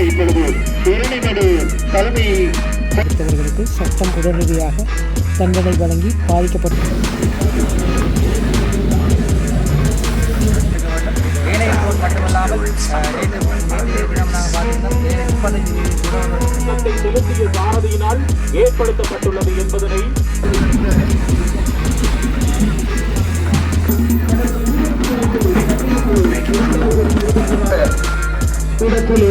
இப்பொழுது பெருநிமடு சட்டம் உடனடியாக தண்டனை வழங்கி பாதிக்கப்பட்ட மட்டுமல்லாமல் நேற்று தினம் நாங்கள் பார்த்திருந்தோம் முப்பத்தஞ்சு செலுத்திய சாரதியினால் ஏற்படுத்தப்பட்டுள்ளது என்பதனை இடத்திலே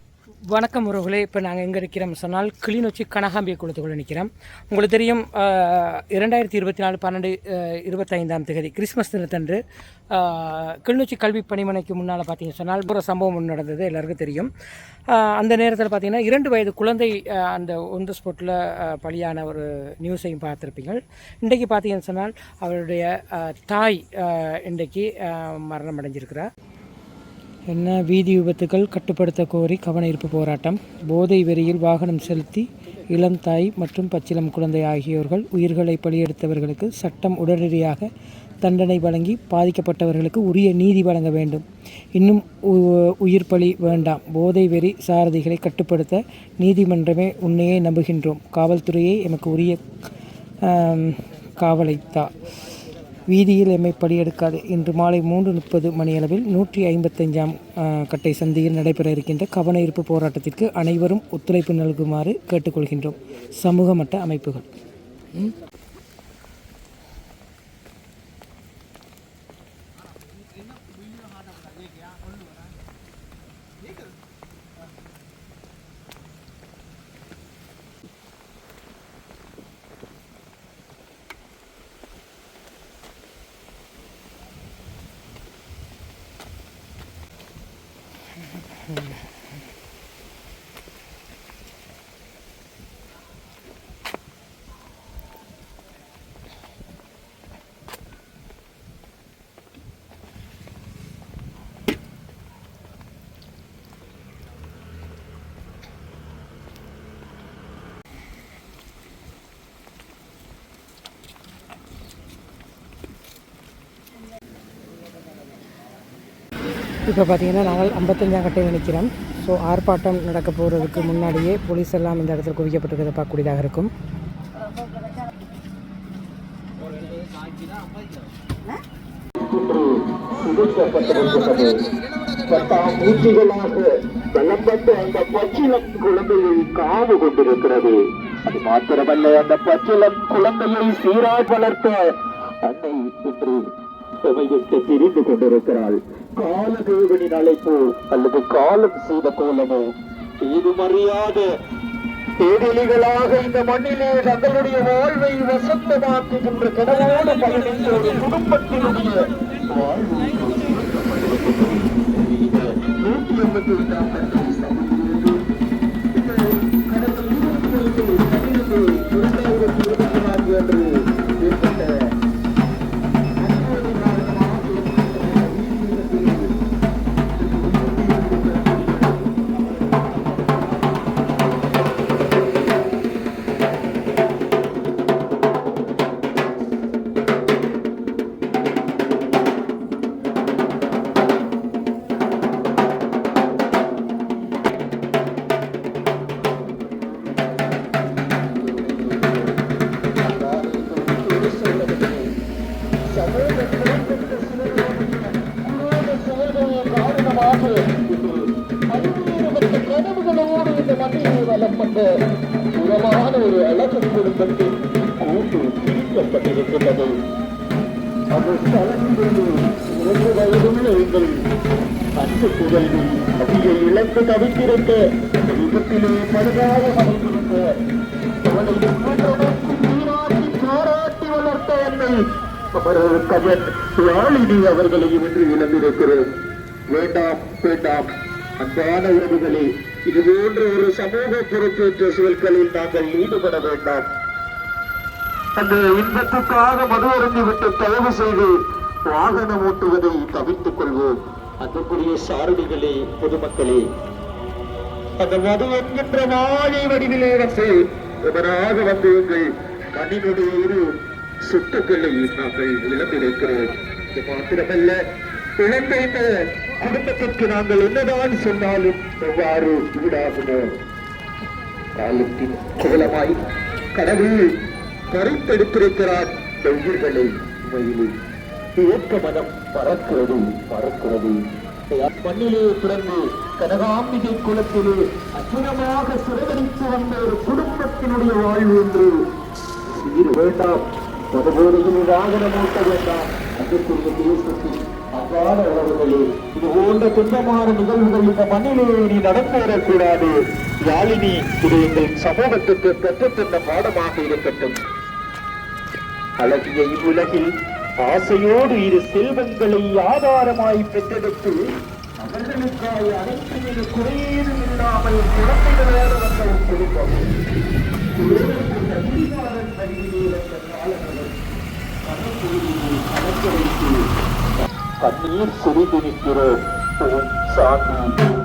வணக்கம் உறவுகளே. இப்போ நாங்கள் எங்கே இருக்கிறோம் சொன்னால் கிளிநொச்சி கனகாம்பிய குளத்துக்குள்ளே நிற்கிறோம் உங்களுக்கு தெரியும் இரண்டாயிரத்தி இருபத்தி நாலு பன்னெண்டு இருபத்தைந்தாம் தேதி கிறிஸ்மஸ் தினத்தன்று கிளிநொச்சி கல்வி பணிமனைக்கு முன்னால் பார்த்தீங்க சொன்னால் ஒரு சம்பவம் ஒன்று நடந்தது எல்லாருக்கும் தெரியும். அந்த நேரத்தில் பார்த்தீங்கன்னா இரண்டு வயது குழந்தை அந்த ஒன்று ஸ்பாட்டில் பலியான ஒரு நியூஸையும் பார்த்துருப்பீங்க இன்றைக்கு பார்த்தீங்கன்னு சொன்னால் அவருடைய தாய் இன்றைக்கு மரணம் அடைஞ்சிருக்கிறார். என்ன வீதி விபத்துகள் கட்டுப்படுத்த கோரி கவனஈர்ப்பு போராட்டம்? போதை வெறியில் வாகனம் செலுத்தி இளம் தாய் மற்றும் பச்சிளம் குழந்தை ஆகியோர்கள் உயிர்களை பலியெடுத்தவர்களுக்கு சட்டம் உடனடியாக தண்டனை வழங்கி பாதிக்கப்பட்டவர்களுக்கு உரிய நீதி வழங்க வேண்டும். இன்னும் உ- உயிர் பலி வேண்டாம். போதை வெறி சாரதிகளை கட்டுப்படுத்த நீதிமன்றமே உன்னையே நம்புகின்றோம். காவல்துறையே எமக்கு உரிய காவலைத்தா. வீதியில் எம்மை படியெடுக்காது. இன்று மாலை மூன்று முப்பது மணியளவில் நூற்றி ஐம்பத்தஞ்சாம் கட்டை சந்தியில் நடைபெற இருக்கின்ற கவன ஈர்ப்பு போராட்டத்திற்கு அனைவரும் ஒத்துழைப்பு நல்குமாறு கேட்டுக்கொள்கின்றோம். சமூக மட்ட அமைப்புகள் இப்போ பார்த்தீங்கன்னா நாங்கள் ஐம்பத்தஞ்சாம் கட்டையில் நிற்கிறோம். ஸோ ஆர்ப்பாட்டம் நடக்க போகிறதுக்கு முன்னாடியே போலீஸ் எல்லாம் இந்த இடத்துல குவிக்கப்பட்டிருக்கிறத பார்க்கக்கூடியதாக இருக்கும். அந்த பச்சிலம் குழந்தையை காவு கொண்டிருக்கிறது அது மாத்திரமல்ல அந்த பச்சிலம் குழந்தையை சீராய் வளர்த்த அன்னை இன்று சபை விட்டு பிரிந்து கொண்டிருக்கிறாள். காலதேவனின் அழைப்பு அல்லது காலம் செய்த கோலமோ? ஏதுமறியாத தேடலிகளாக இந்த மண்ணிலே தங்களுடைய வாழ்வை வசந்தமாக்குகின்ற கனவோடு பயணித்த ஒரு குடும்பத்தினுடைய வாழ்வு. நூற்றி எண்பத்தி ஒன்றாம் கனவுகளோடு இந்த மண்ணில் வளப்பட்ட உரமான ஒரு அழகு குடும்பத்தின் கூட்டு பிரிக்கப்பட்டிருக்கின்றது அது கலந்து இரண்டு வயதுள்ள எங்கள் அன்பு புகழ்வி அதிக இழந்து தவித்திருக்க விபத்திலே படுகாக அமைந்திருந்த அவனை பாராட்டி வளர்த்த என்னை கவன் யாழினி அவர்களையும் இன்று இழந்திருக்கிறேன் வேண்டாம் வேண்டாம். அன்பான உறவுகளே இது போன்ற ஒரு சமூக பொறுப்பேற்ற செயல்களில் நாங்கள் ஈடுபட வேண்டாம். அந்த இன்பத்துக்காக மது அருந்தி விட்டு தயவு செய்து வாகனம் ஓட்டுவதை தவிர்த்துக் கொள்வோம். அன்புக்குரிய சாரதிகளே பொதுமக்களே அந்த மது என்கின்ற மாலை வடிவிலே வந்து எவராக வந்து எங்கள் மண்ணினுடைய இரு சொத்துக்களை நாங்கள் இழந்திருக்கிறோம் இது மாத்திரமல்ல இழந்த குடும்பத்திற்கு நாங்கள் என்னதான் சொன்னாலும் எவ்வாறு ஈடாகுமோ? காலத்தின் கோலமாய் கடவுள் பறித்தெடுத்திருக்கிறார் இந்த உயிர்களை உண்மையிலே ஏற்ற மனம் பறக்கிறது பறக்கிறது. மண்ணிலே பிறந்து கனகாம்பிகை குலத்திலே அற்புதமாக சிறகடித்து வந்த ஒரு குடும்பத்தினுடைய வாழ்வு என்று வேண்டாம். மதுபோதையில் வாகனம் வேண்டாம் அதற்குரிய தேசத்தில் உறவுகளே இது போன்ற துன்பமான நிகழ்வுகள் இந்த மண்ணிலே நீ நடந்து வரக்கூடாது. யாழினி இது எங்கள் சமூகத்துக்கு பெற்றுத்தந்த பாடமாக இருக்கட்டும். அழகிய இவ்வுலகில் ஆசையோடு இரு செல்வங்களை ஆதாரமாய் பெற்றெடுத்து அவர்களுக்காக அனைத்து குறையேதும் இல்லாமல் குழந்தைகளோடு வந்த ஒரு குடும்பம். கண்ணீர் சிறிதிருக்கிறோம் நிற்கிறோம் ஓம் சாந்தி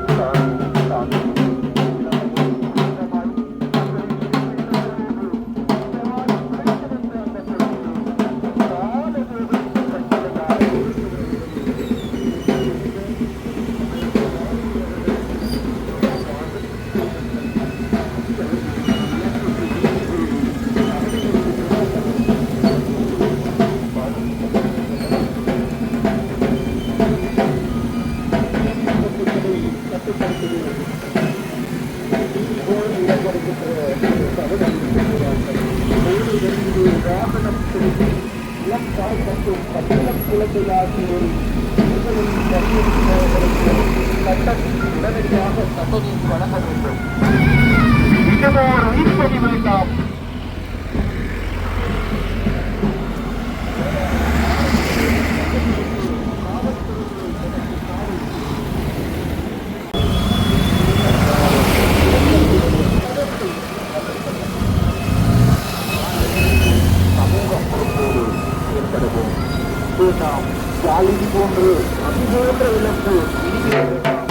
வேண்டாம் யாழினி போன்று அது போன்ற வேண்டாம்.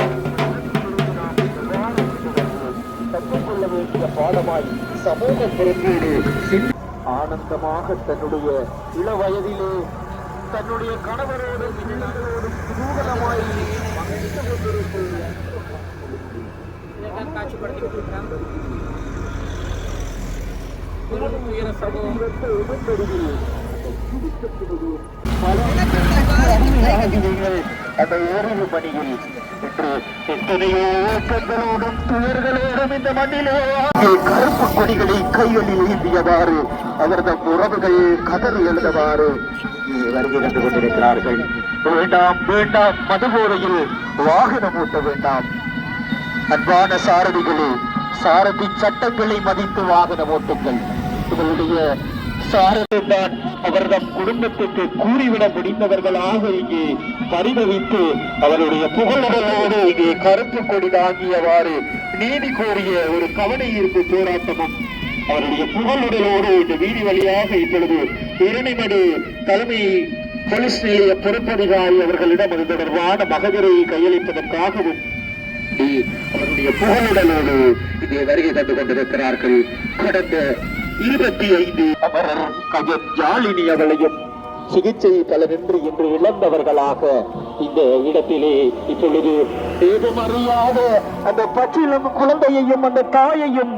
கற்றுக்கொள்ள வேண்டிய பாடமாய் சமூக பொறுப்போடு ஆனந்தமாக தன்னுடைய இள வயதிலே தன்னுடைய பிள்ளைகளோடும் குதூகலமாய் மகிழ்ந்து கொண்டிருக்கும் காட்சிப்படுத்தி ஒரு உயர சம்பவம் அந்த பணியில் எத்தனையோ ஓட்டங்களோடும் துயர்களோடும் இந்த மண்ணிலே கருப்பு கொடிகளை கைகளில் ஏந்தியவாறு அவரது உறவுகள் கதறி எழுதவாறு இங்கே வருகை கண்டு கொண்டிருக்கிறார்கள் வேண்டாம் வேண்டாம் மதுபோதையில் வாகனம் ஓட்ட வேண்டாம் அன்பான சாரதிகளே சாரதி சட்டங்களை மதித்து வாகனம் ஓட்டுங்கள். உங்களுடைய சாரதிதான் அவர்தம் குடும்பத்துக்கு கூறிவிட முடிந்தவர்களாக இங்கே பரிதவித்து அவருடைய புகழோடு இங்கே கருப்பு கொடி தாங்கியவாறு நீதி கோரிய ஒரு கவனை ஈர்ப்பு போராட்டமும் அவருடைய புகழுடலோடு இந்த வீதி வழியாக இப்பொழுது இரணிமடு தலைமை போலீஸ் நிலைய பொறுப்பதிகாரி அவர்களிடம் அது தொடர்பான மகவிரையை கையளிப்பதற்காகவும் அவருடைய புகழுடலோடு இங்கே வருகை தந்து கொண்டிருக்கிறார்கள். கடந்த இருபத்தி ஐந்து அமரர் கஜன் ஜாலினி அவளையும் சிகிச்சை பலனின்றி இன்று இழந்தவர்களாக இந்த இடத்திலே இப்பொழுது ஏதும் அறியாத அந்த பற்றிலும் குழந்தையையும் அந்த தாயையும்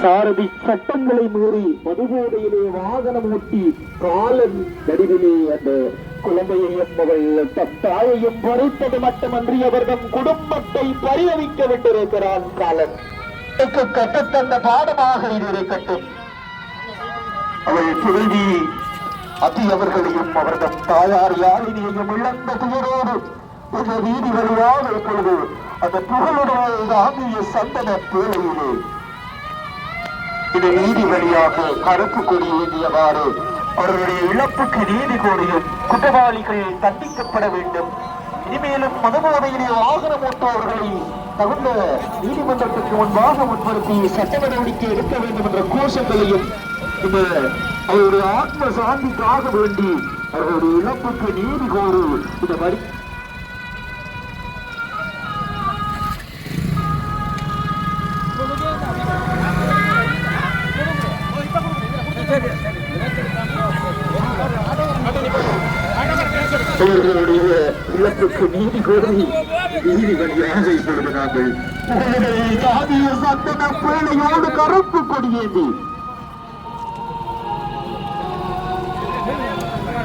சாரதி சட்டங்களை மீறி மதுபோதையிலே வாகனம் ஓட்டி காலன் நடுவிலே அந்த குழந்தையையும் அவள் தம் தாயையும் பறித்தது மட்டுமன்றி அவர்கள் குடும்பத்தை பரிதவிக்க விட்டிருக்கிறான் காலன். இதற்கு கற்றுத்தந்த பாடமாக இது இருக்கட்டும். அவள் துறவி அதி அவர்களையும் அவர்தம் தாயார் யாழினியையும் இழந்த துயரோடு இந்த வீதி வழியாக இப்பொழுது. அந்த புகழுடைய தாங்கிய சந்தன பேழையிலே. இது நீதி வழியாக கருப்பு கொடி ஏந்தியவாறு அவர்களுடைய இழப்புக்கு நீதி கோரியும் குற்றவாளிகள் தண்டிக்கப்பட வேண்டும். இனிமேலும் மதுபோதையிலே வாகனம் ஓட்டுபவர்களை தகுந்த நீதிமன்றத்துக்கு முன்பாக முன்படுத்தி சட்ட நடவடிக்கை எடுக்க வேண்டும் என்ற கோஷங்களையும் இந்த அவருடைய ஆத்ம சாந்திக்காக வேண்டி அவருடைய இழப்புக்கு நீதி கோரு இந்த வரி அவர்களுடைய இழப்புக்கு நீதி கோரி நீதி வழியாக இப்பொழுது நாங்கள் ஜாதிய சந்தன பேழையோடு கருப்பு கொடியேந்தி.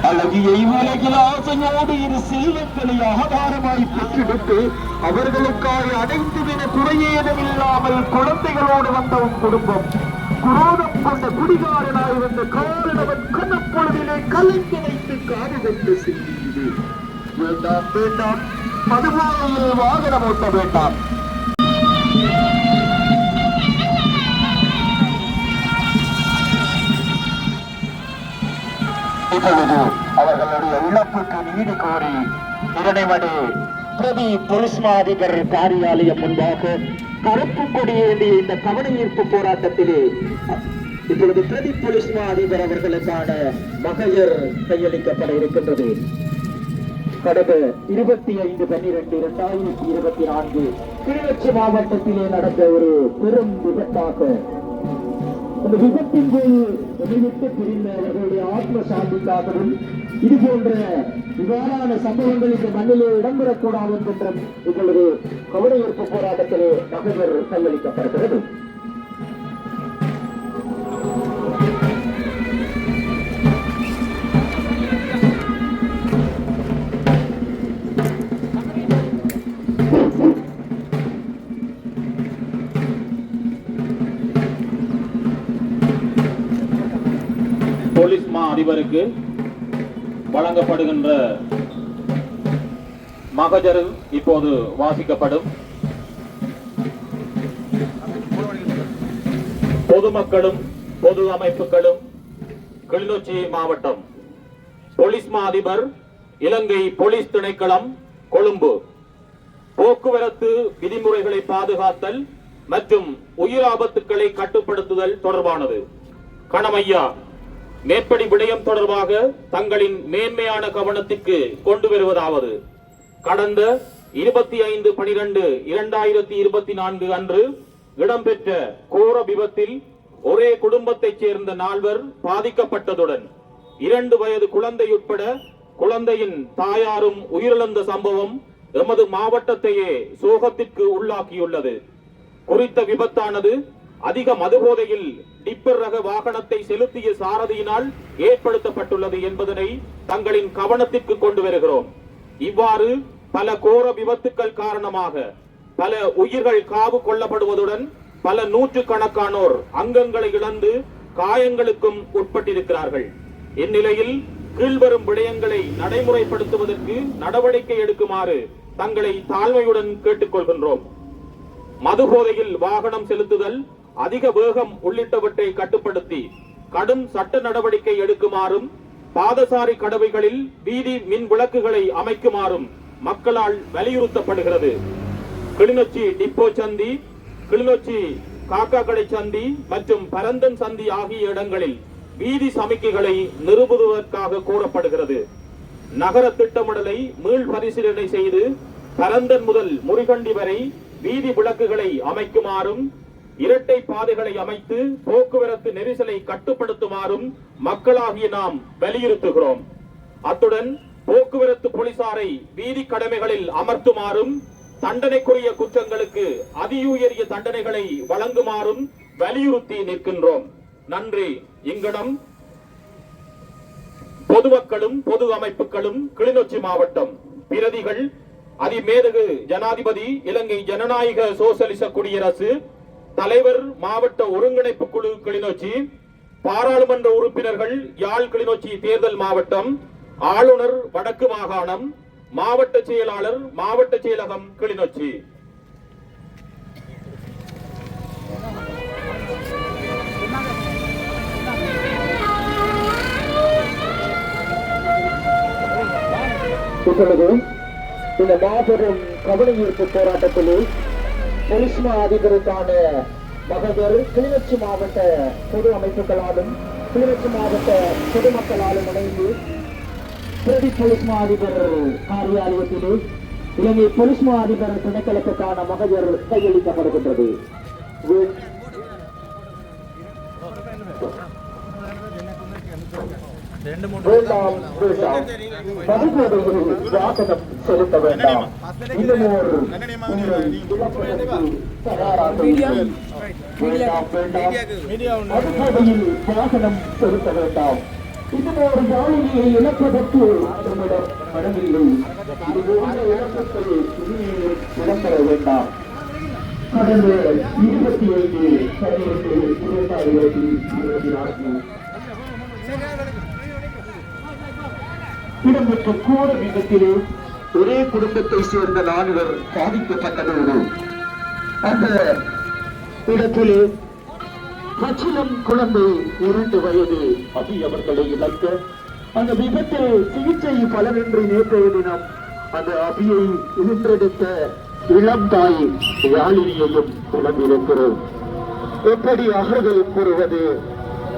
அழகியை உலகில் ஆசையோடு இரு செல்வங்களை ஆதாரமாய் பெற்றெடுத்து அவர்களுக்காக அனைத்துவின குறையேதுமில்லாமல் குழந்தைகளோடு வந்த உன் குடும்பம் குரோதம் கொண்ட குடிகாரனாய் வந்த காரணவன் கண்ணப்பொழுதிலே கலைந்து வைத்து காது கொண்டு செய்து வேண்டாம் வேண்டாம். மதுபானையில் வாகனம் ஓட்ட வேண்டாம். இப்பொழுது அவர்களுடைய இழப்புக்கு நீதி கோரி இரணைமடு பிரதி போலீஸ் அதிபர் காரியாலயம் முன்பாக கருப்பு கொடியேறி இந்த கவன ஈர்ப்பு போராட்டத்திலே இப்பொழுது பிரதி பொலிஸ்மா அதிபர் அவர்களுக்கான மகளிர் கையளிக்கப்பட இருக்கின்றது. கடந்த இருபத்தி ஐந்து பன்னிரண்டு இரண்டாயிரத்தி இருபத்தி நான்கு கிளிநொச்சி மாவட்டத்திலே நடந்த ஒரு பெரும் விபத்தாக அந்த விபத்தின் போது விட்டு பிரிந்த அவர்களுடைய ஆத்ம சாந்திக்காகவும் இது போன்ற இவ்வாறான சம்பவங்கள் இந்த மண்ணிலே இடம்பெறக்கூடாது என்ற இப்பொழுது கவனஈர்ப்பு போராட்டத்திலே மகளிர் பங்களிக்கப்படுகிறது அதிபருக்கு வழங்கப்படுகின்ற மகஜர் இப்போது வாசிக்கப்படும். பொதுமக்களும் பொது அமைப்புகளும் கிளிநொச்சி மாவட்டம். போலீஸ் மா அதிபர் இலங்கை போலீஸ் திணைக்களம் கொழும்பு. போக்குவரத்து விதிமுறைகளை பாதுகாத்தல் மற்றும் உயிர் ஆபத்துக்களை கட்டுப்படுத்துதல் தொடர்பானது. கணமையா மேற்படி விடயம் தொடர்பாக தங்களின் மேன்மையான கவனத்திற்கு கொண்டு வருவதாவது. கடந்த இருபத்தி ஐந்து பனிரெண்டு இரண்டாயிரத்தி இருபத்தி நான்கு அன்று இடம்பெற்ற கோர விபத்தில் ஒரே குடும்பத்தைச் சேர்ந்த நால்வர் பாதிக்கப்பட்டதுடன் இரண்டு வயது குழந்தை உட்பட குழந்தையின் தாயாரும் உயிரிழந்த சம்பவம் எமது மாவட்டத்தையே சோகத்திற்கு உள்ளாக்கியுள்ளது. குறித்த விபத்தானது அதிக மதுபோதையில் டிப்பர் ரக வாகனத்தை செலுத்திய சாரதியினால் ஏற்படுத்தப்பட்டுள்ளது என்பதனை தங்களின் கவனத்திற்கு கொண்டு வருகிறோம். இவ்வாறு பல கோர விபத்துக்கள் காரணமாக பல உயிர்கள் காவு கொள்ளப்படுவதுடன் பல நூற்று கணக்கானோர் அங்கங்களை இழந்து காயங்களுக்கும் உட்பட்டிருக்கிறார்கள். இந்நிலையில் கீழ்வரும் விடயங்களை நடைமுறைப்படுத்துவதற்கு நடவடிக்கை எடுக்குமாறு தங்களை தாழ்மையுடன் கேட்டுக்கொள்கின்றோம். மதுபோதையில் வாகனம் செலுத்துதல் அதிக வேகம் உள்ளிட்டவற்றை கட்டுப்படுத்தி கடும் சட்ட நடவடிக்கை எடுக்குமாறும் பாதசாரி கடவைகளில் வீதி மின் விளக்குகளை அமைக்குமாறும் மக்களால் வலியுறுத்தப்படுகிறது. கிளிநொச்சி டிப்போ சந்தி கிளிநொச்சி காக்காக்கடை சந்தி மற்றும் பரந்தன் சந்தி ஆகிய இடங்களில் வீதி சமிக்கைகளை நிறுவுவதற்காக கூறப்படுகிறது நகர திட்டமிடலை மீள் பரிசீலனை செய்து பரந்தன் முதல் முருகண்டி வரை வீதி விளக்குகளை அமைக்குமாறும் இரட்டை பாதைகளை அமைத்து போக்குவரத்து நெரிசலை கட்டுப்படுத்துமாறும் மக்களாகிய நாம் வலியுறுத்துகிறோம். அத்துடன் போக்குவரத்து போலீசாரை வீதி கடமைகளில் அமர்த்துமாறும் தண்டனைக்குரிய குற்றங்களுக்கு அதியுயரிய தண்டனைகளை வழங்குமாறும் வலியுறுத்தி நிற்கின்றோம். நன்றி. இங்கனம் பொதுமக்களும் பொது அமைப்புகளும் கிளிநொச்சி மாவட்டம். பிரதிகள் அதிமேதகு ஜனாதிபதி இலங்கை ஜனநாயக சோசலிச குடியரசு தலைவர் மாவட்ட ஒருங்கிணைப்பு குழு கிளிநொச்சி பாராளுமன்ற உறுப்பினர்கள் யாழ் கிளிநொச்சி தேர்தல் மாவட்டம் ஆளுநர் வடக்கு மாகாணம் மாவட்ட செயலாளர் மாவட்ட செயலகம் கிளிநொச்சி. இப்பொழுது இந்த மாபெரும் கவனஈர்ப்பு போராட்டத்திலே பொலிஸ்மா அதிபருக்கான மகதர் கிளிநொச்சி மாவட்ட பொது அமைப்புகளாலும் கிளிநொச்சி மாவட்ட பொதுமக்களாலும் இணைந்து பிரதி பொலிஸ்மா அதிபர் காரியாலயத்திலே இலங்கை பொலிஸ்மா அதிபர் திணைக்களத்துக்கான மகஜர் கையளிக்கப்படுகின்றது. ரெண்டு மூணு செலுத்த வேண்டாம். செலுத்த வேண்டாம். இழப்பதற்கு நம்மிடம் இடம்பெற வேண்டாம். கடந்த இருபத்தி ஐந்து பன்னிரண்டு இரண்டாயிரத்தி இருபத்தி நான்கு. இடம்பெற்ற கோர விபத்திலே ஒரே குடும்பத்தை சேர்ந்த நால்வர் பாதிக்கப்பட்டதோடு அந்த இடத்திலே பச்சிலம் குழந்தை இரண்டு வயது. அபி அவர்களை இழக்க அந்த விபத்தில் சிகிச்சை பலனின்றி நேற்றைய தினம் அந்த அபியை இன்றெடுத்த இளம் தாய் யாழினியையும் இழந்திருக்கிறோம் எப்படி அகர்கள் கூறுவது?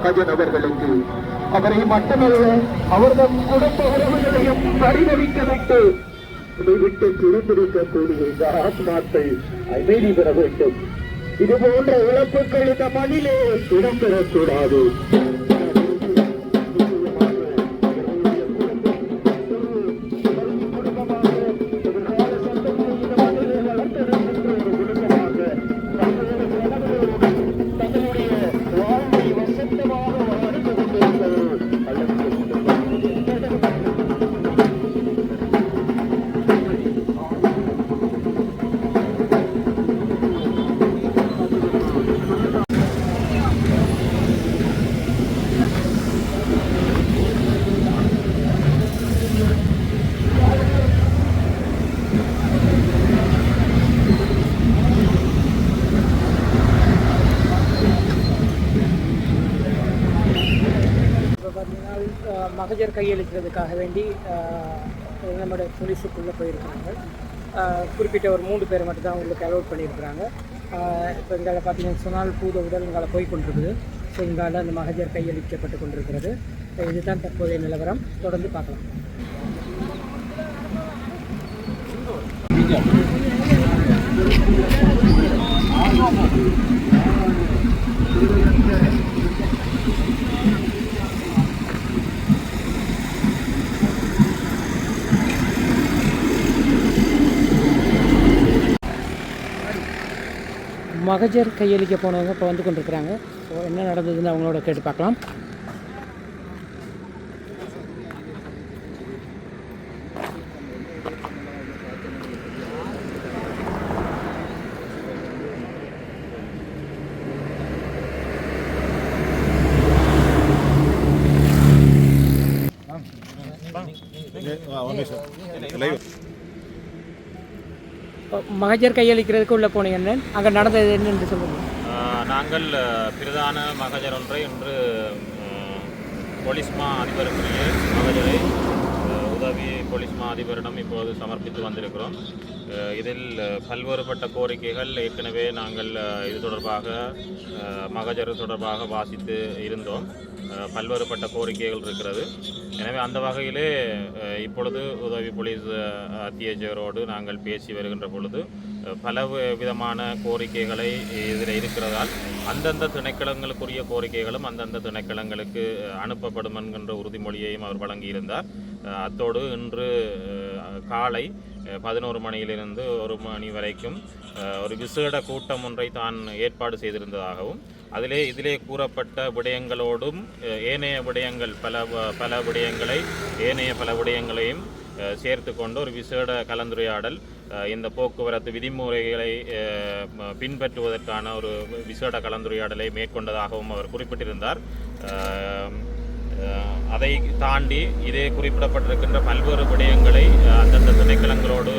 கஜன் அவர்களுக்கு அவரை மட்டுமல்ல அவர்தம் குடும்ப உறவுகளையும் பரிதவிக்க விட்டு இதை விட்டு பிரிந்திருக்கக்கூடிய இந்த ஆத்மாத்தை அமைதி பெற வேண்டும். இது போன்ற இழப்புகள் இந்த மண்ணிலே இடம்பெறக்கூடாது. மகஜர் கையளிக்கிறதுக்காக வேண்டி நம்முடைய போலீஸுக்குள்ளே போயிருக்கிறாங்க. குறிப்பிட்ட ஒரு மூன்று பேர் மட்டும் தான் உங்களுக்கு அலோட் பண்ணியிருக்கிறாங்க இப்போ இங்கால பார்த்தீங்கன்னு சொன்னால் பூத உடல் இங்கால போய் கொண்டிருக்குது. ஸோ இங்கால அந்த மகஜர் கையளிக்கப்பட்டு கொண்டிருக்கிறது. இதுதான் தற்போதைய நிலவரம். தொடர்ந்து பார்க்கலாம். மகஜர் கையளிக்க போனவங்க இப்போ வந்து கொண்டிருக்கிறாங்க. ஸோ என்ன நடந்ததுன்னு அவங்களோட கேட்டு பார்க்கலாம் இப்போ மகஜர் கையளிக்கிறதுக்கு உள்ளே போனீங்க அங்கே நடந்தது என்னென்று சொல்லுங்கள். நாங்கள் பிரதான மகஜர் ஒன்றை இன்று போலீஸ்மா அதிபருக்குரிய மகஜரை உதவி போலீஸ்மா அதிபரிடம் இப்போது சமர்ப்பித்து வந்திருக்கிறோம். இதில் பல்வேறுபட்ட கோரிக்கைகள் ஏற்கனவே நாங்கள் இது தொடர்பாக மகஜர் தொடர்பாக வாசித்து இருந்தோம். பல்வேறுபட்ட கோரிக்கைகள் இருக்கிறது. எனவே அந்த வகையிலே இப்பொழுது உதவி போலீஸ் அஹ், நாங்கள் பேசி வருகின்ற பொழுது பல வி- விதமான கோரிக்கைகளை இதில் இருக்கிறதால் அந்தந்த திணைக்களங்களுக்குரிய கோரிக்கைகளும் அந்தந்த திணைக்களங்களுக்கு அனுப்பப்படும் என்கின்ற உறுதிமொழியையும் அவர் வழங்கியிருந்தார். அத்தோடு இன்று காலை பதினோரு மணியிலிருந்து ஒரு மணி வரைக்கும் ஒரு விசேட கூட்டம் ஒன்றை தான் ஏற்பாடு செய்திருந்ததாகவும் அதிலே இதிலே கூறப்பட்ட விடயங்களோடும் ஏனைய விடயங்கள் பல பல விடயங்களை ஏனைய பல விடயங்களையும் சேர்த்து கொண்டு ஒரு விசேட கலந்துரையாடல் இந்த போக்குவரத்து விதிமுறைகளை பின்பற்றுவதற்கான ஒரு விசேட கலந்துரையாடலை மேற்கொண்டதாகவும் அவர் குறிப்பிட்டிருந்தார். அதை தாண்டி இதே குறிப்பிடப்பட்டிருக்கின்ற பல்வேறு விடயங்களை அந்தந்த திணைக்களங்களோடு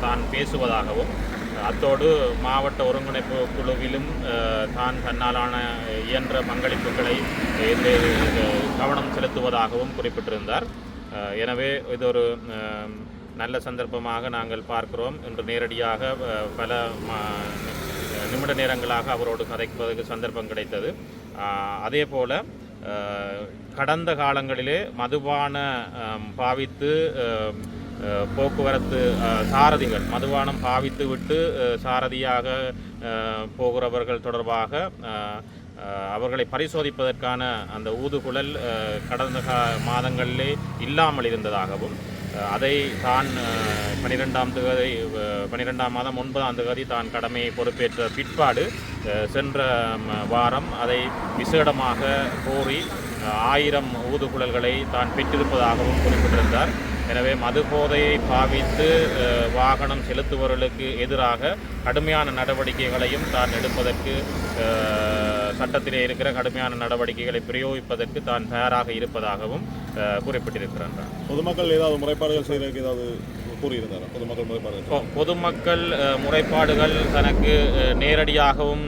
தான் பேசுவதாகவும் அத்தோடு மாவட்ட ஒருங்கிணைப்பு குழுவிலும் தான் தன்னாலான இயன்ற பங்களிப்புகளை கவனம் செலுத்துவதாகவும் குறிப்பிட்டிருந்தார். எனவே இது ஒரு நல்ல சந்தர்ப்பமாக நாங்கள் பார்க்கிறோம். இன்று நேரடியாக பல ம- நிமிட நேரங்களாக அவரோடு கதைப்பதற்கு சந்தர்ப்பம் கிடைத்தது. அதே போல கடந்த காலங்களிலே மதுபான பாவித்து போக்குவரத்து சாரதிகள் மதுபானம் பாவித்து விட்டு சாரதியாக போகிறவர்கள் தொடர்பாக அவர்களை பரிசோதிப்பதற்கான அந்த ஊதுகுழல் கடந்த கா- மாதங்களிலே இல்லாமல் இருந்ததாகவும் அதை தான் பனிரெண்டாம் தேதி பன்னிரெண்டாம் பனிரெண்டாம் மாதம் ஒன்பதாம் தேதி தான் கடமையை பொறுப்பேற்ற பிற்பாடு சென்ற வாரம் அதை விசேடமாக கோரி ஆயிரம் ஊதுகுழல்களை தான் பெற்றிருப்பதாகவும் குறிப்பிட்டிருந்தார். எனவே மது போதையை பாவித்து வாகனம் செலுத்துபவர்களுக்கு எதிராக கடுமையான நடவடிக்கைகளையும் தான் எடுப்பதற்கு சட்டத்திலே இருக்கிற கடுமையான நடவடிக்கைகளை பிரயோகிப்பதற்கு தான் தயாராக இருப்பதாகவும் குறிப்பிட்டிருக்கிறார் பொதுமக்கள் ஏதாவது முறைப்பாடுகள் செய்வதற்கு ஏதாவது கூறியிருந்தார்? பொதுமக்கள் முறைப்பாடுகள். பொதுமக்கள் முறைப்பாடுகள் தனக்கு நேரடியாகவும்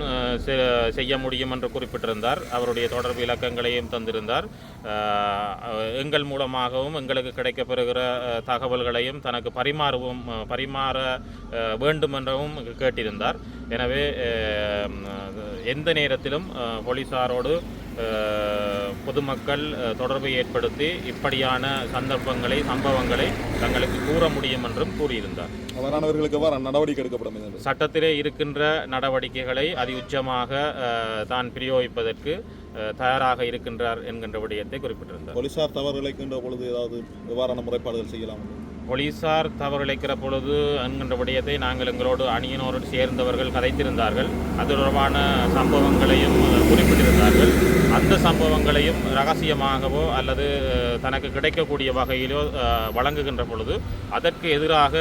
செ- செய்ய முடியும் என்று குறிப்பிட்டிருந்தார். அவருடைய தொடர்பு இலக்கங்களையும் தந்திருந்தார். எங்கள் மூலமாகவும் எங்களுக்கு கிடைக்கப்பெறுகிற தகவல்களையும் தனக்கு பரிமாறவும் பரிமாற வேண்டும் என்றவும் கேட்டிருந்தார். எனவே எந்த நேரத்திலும் போலீஸாரோடு போலீசாரோடு பொதுமக்கள் தொடர்பை ஏற்படுத்தி இப்படியான சந்தர்ப்பங்களை சம்பவங்களை தங்களுக்கு கூற முடியும் என்றும் கூறியிருந்தார். அவ்வாறானவர்களுக்கு எவ்வாறு நடவடிக்கை எடுக்கப்படும் என்று? சட்டத்திலே இருக்கின்ற நடவடிக்கைகளை அதிஉச்சமாக தான் பிரயோகிப்பதற்கு தயாராக இருக்கின்றார் என்கின்ற விடயத்தை குறிப்பிட்டிருந்தார். போலீசார் தவறு இழைக்கின்ற பொழுது ஏதாவது எவ்வாறான முறைப்பாடுகள் செய்யலாம்? போலீசார் தவறிழைக்கிற பொழுது என்கின்ற விடயத்தை நாங்கள் எங்களோடு அணியினரோடு சேர்ந்தவர்கள் கதைத்திருந்தார்கள். அது தொடர்பான சம்பவங்களையும் குறிப்பிட்டிருந்தார்கள். அந்த சம்பவங்களையும் ரகசியமாகவோ அல்லது தனக்கு கிடைக்கக்கூடிய வகையிலோ வழங்குகின்ற பொழுது அதற்கு எதிராக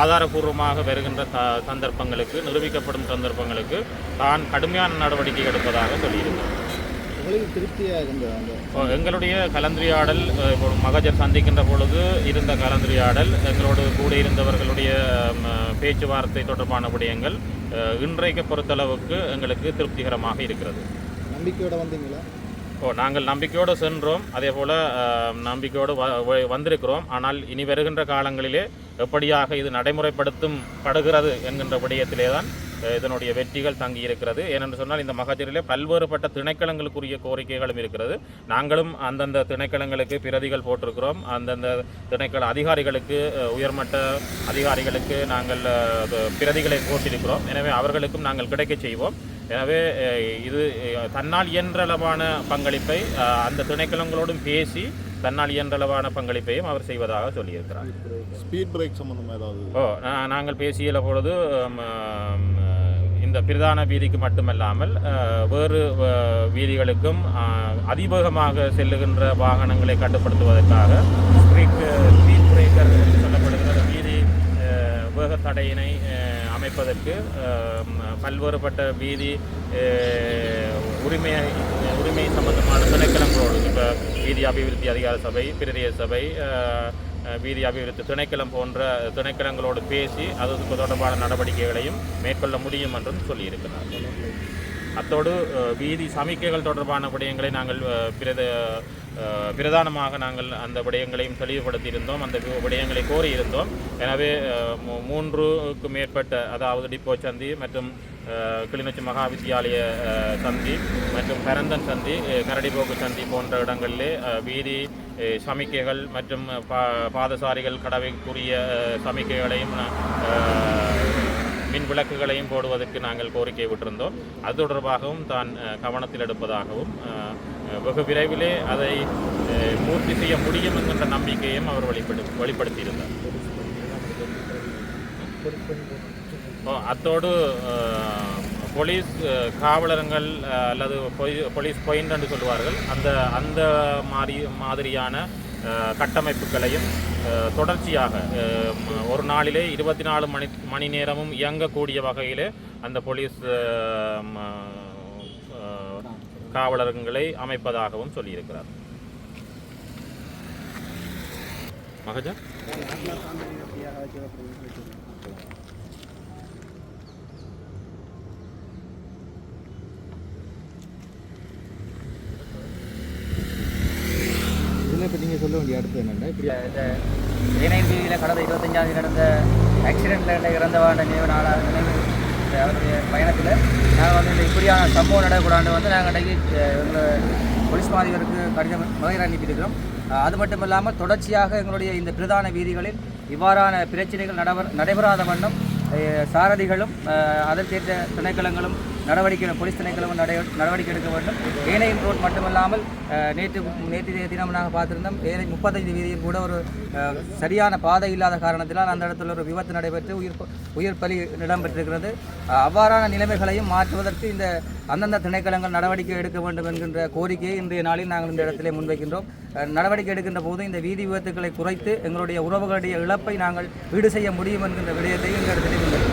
ஆதாரபூர்வமாக வருகின்ற த சந்தர்ப்பங்களுக்கு நிரூபிக்கப்படும் சந்தர்ப்பங்களுக்கு தான் கடுமையான நடவடிக்கை எடுப்பதாக சொல்லியிருக்கிறார். எங்களுடைய கலந்துரையாடல் இப்போ மகஜர் சந்திக்கின்ற பொழுது இருந்த கலந்துரையாடல் எங்களோடு கூட இருந்தவர்களுடைய பேச்சுவார்த்தை தொடர்பான விடயங்கள் இன்றைக்கு பொறுத்தளவுக்கு எங்களுக்கு திருப்திகரமாக இருக்கிறது. நம்பிக்கையோட வந்தீங்களா? ஓ நாங்கள் நம்பிக்கையோடு சென்றோம். அதே போல் நம்பிக்கையோடு வ- வந்திருக்கிறோம். ஆனால் இனி வருகின்ற காலங்களிலே எப்படியாக இது நடைமுறைப்படுத்தும் படுகிறது என்கின்ற விடயத்திலே தான் இதனுடைய வெற்றிகள் தங்கி இருக்கிறது ஏனென்று சொன்னால் இந்த மகஜரிலே பல்வேறுபட்ட திணைக்களங்களுக்குரிய கோரிக்கைகளும் இருக்கிறது. நாங்களும் அந்தந்த திணைக்களங்களுக்கு பிரதிகள் போட்டிருக்கிறோம். அந்தந்த திணைக்கள அதிகாரிகளுக்கு உயர்மட்ட அதிகாரிகளுக்கு நாங்கள் பிரதிகளை போட்டிருக்கிறோம். எனவே அவர்களுக்கும் நாங்கள் கிடைக்கச் செய்வோம். எனவே இது தன்னால் இயன்றளவான பங்களிப்பை அந்த திணைக்களங்களோடும் பேசி தன்னால் இயன்றளவான பங்களிப்பையும் அவர் செய்வதாக சொல்லியிருக்கிறார். ஸ்பீட் பிரேக் சம்பந்தமாக ஏதாவது? ஓ நாங்கள் பேசிய பொழுது இந்த பிரதான வீதிக்கு மட்டுமல்லாமல் வேறு வீதிகளுக்கும் அதிவேகமாக செல்லுகின்ற வாகனங்களை கட்டுப்படுத்துவதற்காக ஸ்பீட் ஸ்பீட் பிரேக்கர் என்று சொல்லப்படுகிற வீதி வேக தடையினை அமைப்பதற்கு பல்வேறுபட்ட வீதி உரிமை உரிமை சம்பந்தமான திணைக்களங்களோடு இப்போ வீதி அபிவிருத்தி அதிகார சபை பிரதேச சபை வீதி அபிவிருத்தி திணைக்களம் போன்ற திணைக்களங்களோடு பேசி அது தொடர்பான நடவடிக்கைகளையும் மேற்கொள்ள முடியும் என்றும் சொல்லியிருக்கிறார். அத்தோடு வீதி சமிக்கைகள் தொடர்பான விடயங்களை நாங்கள் பிரத பிரதானமாக நாங்கள் அந்த விடயங்களையும் தெளிவுபடுத்தியிருந்தோம் அந்த விடயங்களை கோரியிருந்தோம். எனவே மூன்றுக்கு மேற்பட்ட அதாவது டிப்போ சந்தி மற்றும் கிளிநொச்சி மகா வித்தியாலய சந்தி மற்றும் பரந்தன் சந்தி கரடிபோக்கு சந்தி போன்ற இடங்களிலே வீதி சமிக்கைகள் மற்றும் பா பாதசாரிகள் கடவைக்குரிய சமிக்கைகளையும் மின் விளக்குகளையும் போடுவதற்கு நாங்கள் கோரிக்கை விட்டிருந்தோம். அது தொடர்பாகவும் தான் கவனத்தில் எடுப்பதாகவும் வெகு விரைவிலே அதை பூர்த்தி செய்ய முடியும் என்கின்ற நம்பிக்கையும் அவர் வெளிப்படு வெளிப்படுத்தியிருந்தார். அத்தோடு போலீஸ் காவலர்கள் அல்லது பொய்- போலீஸ் பாயிண்ட் என்று சொல்லுவார்கள். அந்த அந்த மாதிரி மாதிரியான கட்டமைப்புகளையும் தொடர்ச்சியாக ஒரு நாளிலே இருபத்தி நாலு மணி மணி நேரமும் இயங்கக்கூடிய வகையிலே அந்த போலீஸ் காவலர்களை அமைப்பதாகவும் சொல்லியிருக்கிறார். மகஜா? சொல்ல வேண்டிய அடுத்து என்னென்ன? இப்படி இந்த கடந்த இருபத்தஞ்சாம் நடந்த ஆக்சிடெண்ட்டில் இறந்தவாண்ட நினைவு நாளாக நினைவு அவருடைய பயணத்தில் நாங்கள் வந்து இந்த இப்படியான சம்பவம் நடக்கூடாண்டு வந்து நாங்கள் இன்றைக்கி எங்களை போலீஸ் மாதிபருக்கு கடிதம் மகிழ் அனுப்பியிருக்கிறோம் அது மட்டும் இல்லாமல் தொடர்ச்சியாக எங்களுடைய இந்த பிரதான வீதிகளில் இவ்வாறான பிரச்சனைகள் நடவ நடைபெறாத வண்ணம் சாரதிகளும் அதற்கேற்ற திணைக்களங்களும் நடவடிக்கை போலீஸ் திணைக்களவும் நடவடிக்கை எடுக்க வேண்டும். ஏனையின் ரோட் மட்டுமல்லாமல் நேற்று நேற்று தினம் நாங்கள் பார்த்துருந்தோம். ஏனை முப்பத்தைந்து வீதியில் கூட ஒரு சரியான பாதை இல்லாத காரணத்தினால் அந்த இடத்துல ஒரு விபத்து நடைபெற்று உயிர் உயிர் பலி இடம்பெற்றிருக்கிறது அவ்வாறான நிலைமைகளையும் மாற்றுவதற்கு இந்த அந்தந்த திணைக்களங்கள் நடவடிக்கை எடுக்க வேண்டும் என்கின்ற கோரிக்கையை இன்றைய நாளில் நாங்கள் இந்த இடத்திலே முன்வைக்கின்றோம். நடவடிக்கை எடுக்கின்ற போது இந்த வீதி விபத்துக்களை குறைத்து எங்களுடைய உறவுகளுடைய இழப்பை நாங்கள் ஈடு செய்ய முடியும் என்கின்ற விடயத்தை இந்த இடத்திலே முன்வைக்கிறோம்.